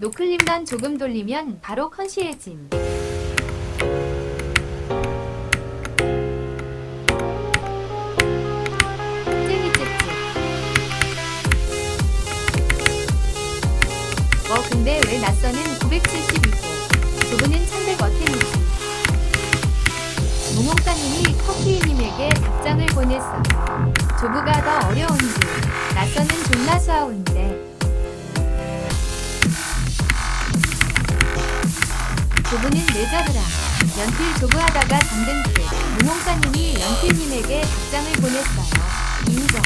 노클림만 조금 돌리면 바로 컨시해짐. 어 근데 왜 낯선은 972개 조부는 1100 어텐이지. 모몽따님이 커피님에게 답장을 보냈어. 조부가 더 어려운지 낯선은 존나 수아운데 조부는 내자르라 연필 잠든 듯 모몽따님이 연필님에게 답장을 보냈어요 인정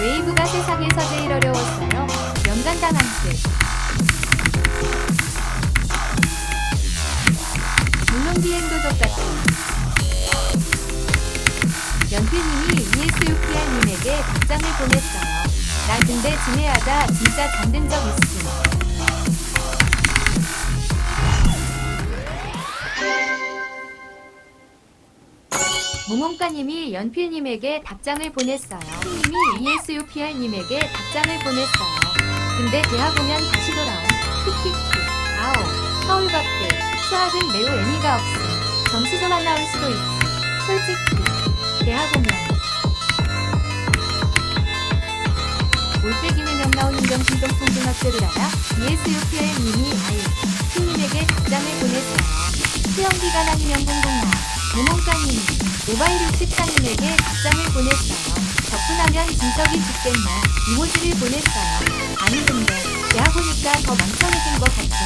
웨이브가 세상에서 제일 어려웠어요. 연간당한 듯. 물론 비행도적 같은. 연필님이 ESUPR님에게 답장을 보냈어요. 나 근데 지내하다 진짜 잠든 적 있음. 모몽가님이 연필님에게 답장을 보냈어요. 님이 ESUPR님에게 답장을 보냈어요. 근데 대학 오면 다시 돌아옴. 키키키. 아오. 서울 같대. 수학은 매우 의미가 없음. 점수조만 나올 수도 있지. 솔직히. 경신동통중학교를 알아? ESUPR님이 아유. 피님에게 답장을 보냈어요. 수영기간 아니면 공공나. 모몽가님이 모바일 64님에게 답장을 보냈어요. 덕분하면 진석이 죽겠네. 이모지를 보냈어요. 아니 근데 대학 오니까 더 멍청해진 것 같아.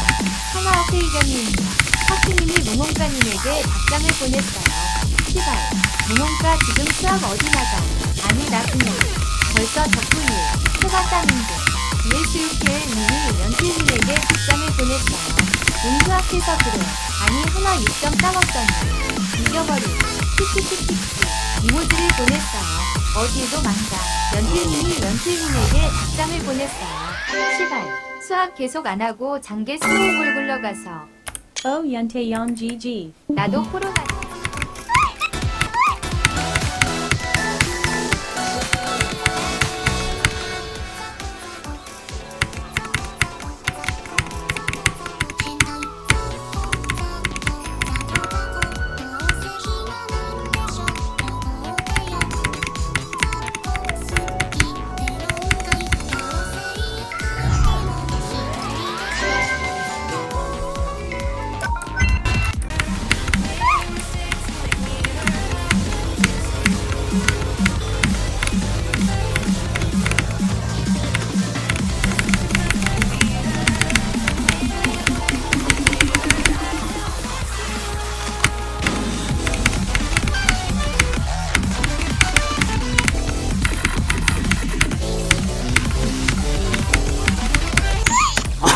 하나와 페이견님입니다. 하크님이 모몽가님에게 답장을 보냈어요. 시발, 모몽가 지금 수학 어디 나가? 아니 나 그냥 벌써 덕분이 해봤다는데. ESUPL님이 연필님에게 답장을 보냈어요. 운수학해서 그래. 아니 하나 6점 따먹더니 이겨버린 키키키키키 이모지를 보냈어요. 어디에도 망가. 연필님이 연필님에게 답장을 보냈어요. 시발. 수학 계속 안 하고 장계 스노우볼 굴러가서 Yuntae Yon GG. 나도 코로나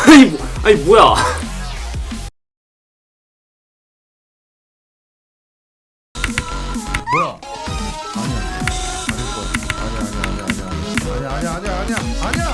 아니 뭐, 아니 뭐야? 뭐야? 아니야. 아닐 거야. 아니야, 아니야, 아니야, 아니야, 아니야, 아니야, 아니야, 아니야.